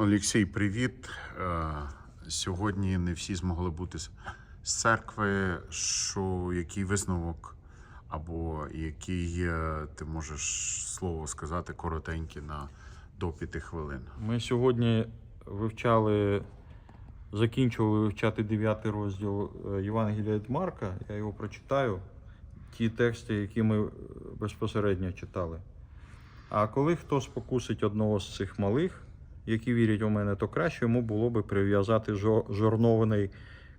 Олексій, привіт. Е, Сьогодні не всі змогли бути з церкви. Що який висновок або який е, ти можеш слово сказати коротеньке на до п'яти хвилин? Ми сьогодні вивчали, закінчували вивчати 9 розділ е, Євангелія від Марка. Я його прочитаю, ті тексти, які ми безпосередньо читали. А коли хто спокусить одного з цих малих, які вірять у мене, то краще йому було би прив'язати жо- жорнований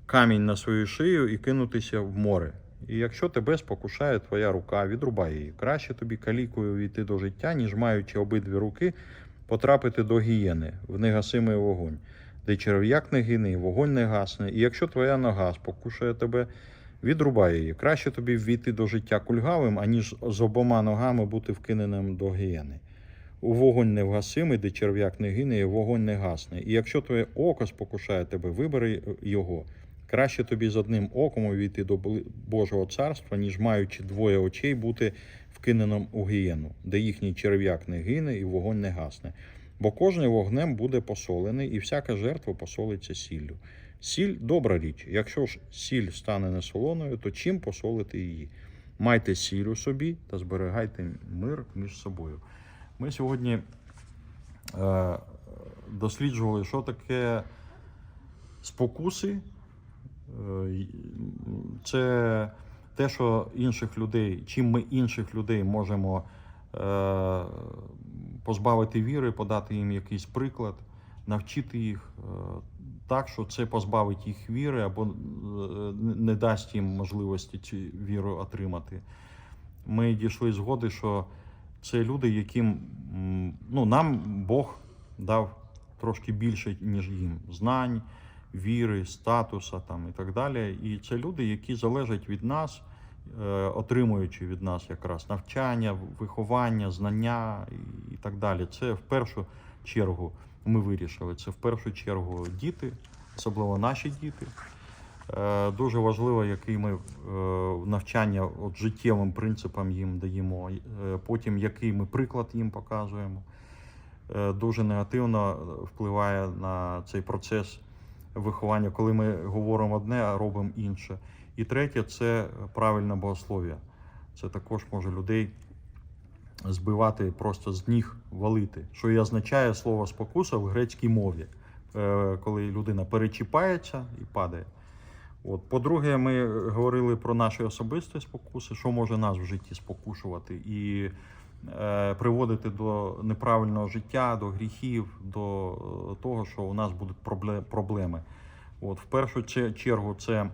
камінь на свою шию і кинутися в море. І якщо тебе спокушає твоя рука, відрубай її. Краще тобі калікою війти до життя, ніж маючи обидві руки, потрапити до гієни в негасимий вогонь, де черв'як не гине, вогонь не гасне. І якщо твоя нога спокушує тебе, відрубай її. Краще тобі ввійти до життя кульгавим, аніж з обома ногами бути вкиненим до гієни. У вогонь невгасимий, де черв'як не гине, і вогонь не гасне. І якщо твоє око спокушає тебе, вибери його. Краще тобі з одним оком увійти до Божого царства, ніж маючи двоє очей бути вкиненим у гієну, де їхній черв'як не гине і вогонь не гасне. Бо кожний вогнем буде посолений, і всяка жертва посолиться сіллю. Сіль добра річ. Якщо ж сіль стане несолоною, то чим посолити її? Майте сіль у собі та зберігайте мир між собою. Ми сьогодні е, досліджували, що таке спокуси. Е, Це те, що інших людей, чим ми інших людей можемо е, позбавити віри, подати їм якийсь приклад, навчити їх е, так, що це позбавить їх віри або е, не дасть їм можливості цю віру отримати. Ми дійшли згоди, що це люди, яким ну, нам Бог дав трошки більше, ніж їм знань, віри, статуса там, і так далі. І це люди, які залежать від нас, е, отримуючи від нас якраз навчання, виховання, знання і- і так далі. Це в першу чергу ми вирішили. Це в першу чергу діти, особливо наші діти. Е, Дуже важливо, який ми е, навчання от життєвим принципам їм даємо, е, потім який ми приклад їм показуємо. Дуже негативно впливає на цей процес виховання, коли ми говоримо одне, а робимо інше. І третє це правильне богослов'я. Це також може людей збивати просто з ніг валити, що і означає слово спокуса в грецькій мові, коли людина перечіпається і падає. От, по-друге, ми говорили про наші особисті спокуси, що може нас в житті спокушувати і е, приводити до неправильного життя, до гріхів, до е, того, що у нас будуть проблеми. От, в першу чергу, це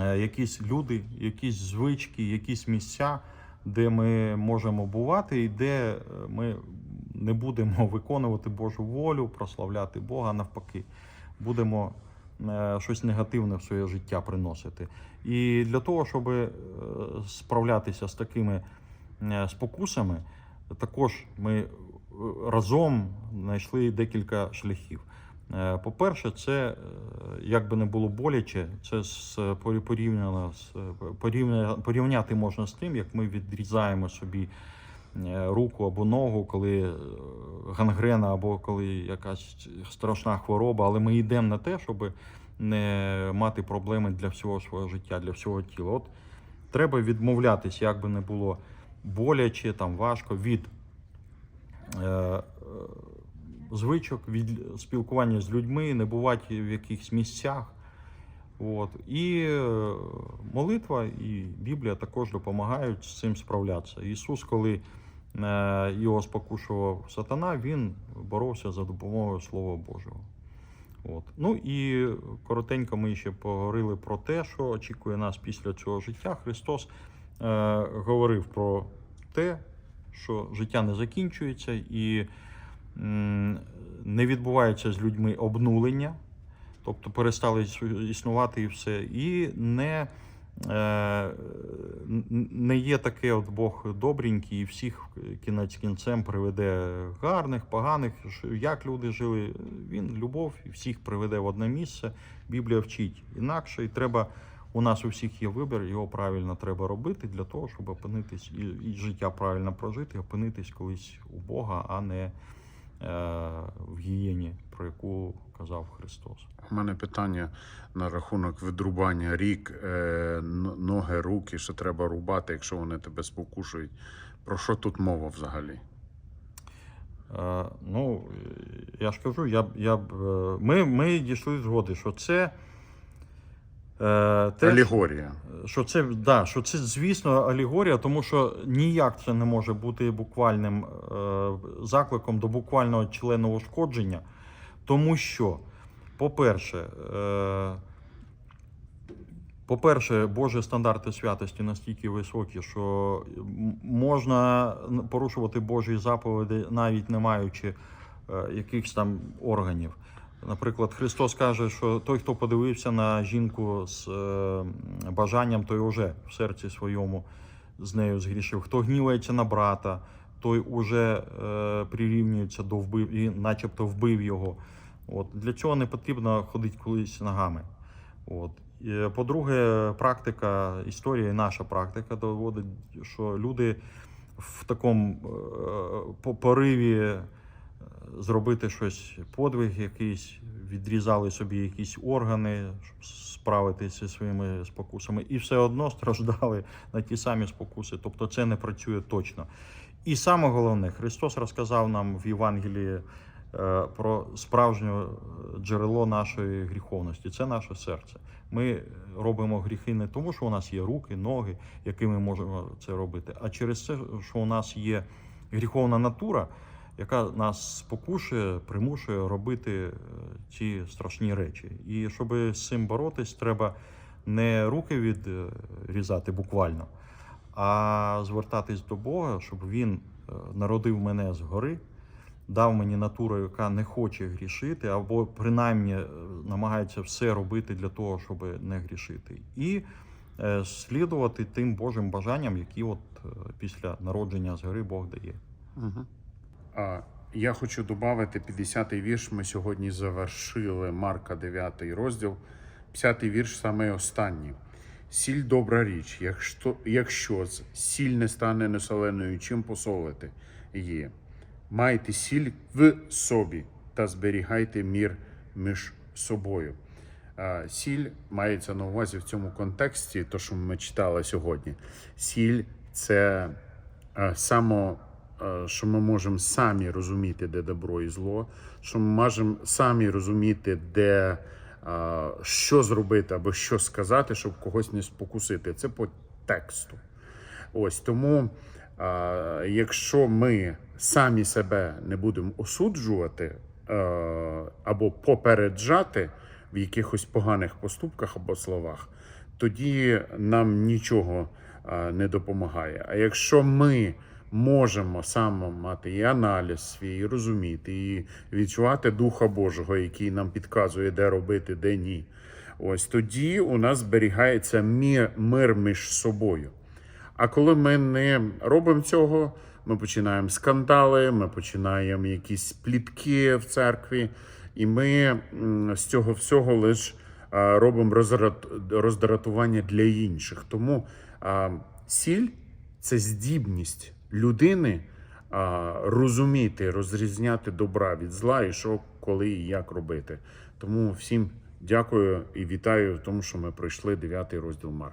е, якісь люди, якісь звички, якісь місця, де ми можемо бувати, і де е, ми не будемо виконувати Божу волю, прославляти Бога, навпаки, будемо щось негативне в своє життя приносити. І для того, щоб е, справлятися з такими е, спокусами, також ми е, разом знайшли декілька шляхів. Е, По-перше, це е, як би не було боляче, це порівняно порівняти можна з тим, як ми відрізаємо собі е, руку або ногу, коли е, гангрена або коли якась страшна хвороба, але ми йдемо на те, щоб не мати проблеми для всього свого життя, для всього тіла. От треба відмовлятися, як би не було боляче, там важко від е, е, звичок, від спілкування з людьми, не бувати в якихось місцях. От. І е, молитва і Біблія також допомагають з цим справлятися. Ісус, коли е, його спокушував сатана, він боровся за допомогою Слова Божого. От. Ну і коротенько ми ще поговорили про те, що очікує нас після цього життя. Христос е, говорив про те, що життя не закінчується і м, не відбувається з людьми обнулення, тобто перестали існувати і все, і не, е, не є таке, от Бог добренький, і всіх кінець кінцем приведе гарних, поганих, як люди жили. Він любов і всіх приведе в одне місце. Біблія вчить інакше, і треба. У нас у всіх є вибір, його правильно треба робити для того, щоб опинитись і, і життя правильно прожити, опинитись колись у Бога, а не в гієні, про яку казав Христос. У мене питання на рахунок видрубання рік, е, ноги, руки, що треба рубати, якщо вони тебе спокушують. Про що тут мова взагалі? Е, Ну, я ж кажу, я, я е, ми, ми дійшли згоди, що це. Е, те, Алегорія. що це, да, що це, звісно, алегорія, тому що ніяк це не може бути буквальним е, закликом до буквального членового ушкодження. Тому що, по-перше, е, по-перше, Божі стандарти святості настільки високі, що можна порушувати Божі заповіді, навіть не маючи е, якихось там органів. Наприклад, Христос каже, що той, хто подивився на жінку з е, бажанням, той уже в серці своєму з нею згрішив. Хто гнівається на брата, той уже е, прирівнюється до вбив і начебто вбив його. От. Для цього не потрібно ходити колись ногами. От. Е, По-друге, практика, історія, і наша практика доводить, що люди в такому е, по- пориві е, зробити щось, подвиг якийсь, відрізали собі якісь органи, щоб справитися зі своїми спокусами, і все одно страждали на ті самі спокуси. Тобто це не працює точно. І саме головне, Христос розказав нам в Євангелії е, про справжнє джерело нашої гріховності. Це наше серце. Ми робимо гріхи не тому, що у нас є руки, ноги, якими можемо це робити, а через те, що у нас є гріховна натура, яка нас спокушує, примушує робити е, ці страшні речі. І щоб з цим боротись, треба не руки відрізати буквально, а звертатись до Бога, щоб Він е, народив мене згори, дав мені натуру, яка не хоче грішити, або принаймні е, намагається все робити для того, щоб не грішити. І е, слідувати тим Божим бажанням, які от після народження згори Бог дає. Угу. А, я хочу додати 50-й вірш. Ми сьогодні завершили Марка 9 розділ. 50-й вірш саме останній. Сіль добра річ, якщо, якщо сіль не стане несоленою, чим посолити її. Майте сіль в собі та зберігайте мір між собою. Сіль мається на увазі в цьому контексті, то що ми читали сьогодні. Сіль це само, що ми можемо самі розуміти, де добро і зло, що ми можемо самі розуміти, де що зробити або що сказати, щоб когось не спокусити. Це по тексту. Ось тому, якщо ми самі себе не будемо осуджувати або попереджати в якихось поганих поступках або словах, тоді нам нічого не допомагає. А якщо ми можемо саме мати і аналіз свій, і розуміти, і відчувати Духа Божого, який нам підказує, де робити, де ні. Ось тоді у нас зберігається мир між собою. А коли ми не робимо цього, ми починаємо скандали, ми починаємо якісь плітки в церкві, і ми з цього всього лише робимо роздратування для інших. Тому сіль це здібність людини а, розуміти, розрізняти добра від зла і що, коли і як робити. Тому всім дякую і вітаю в тому, що ми пройшли 9 розділ Марка.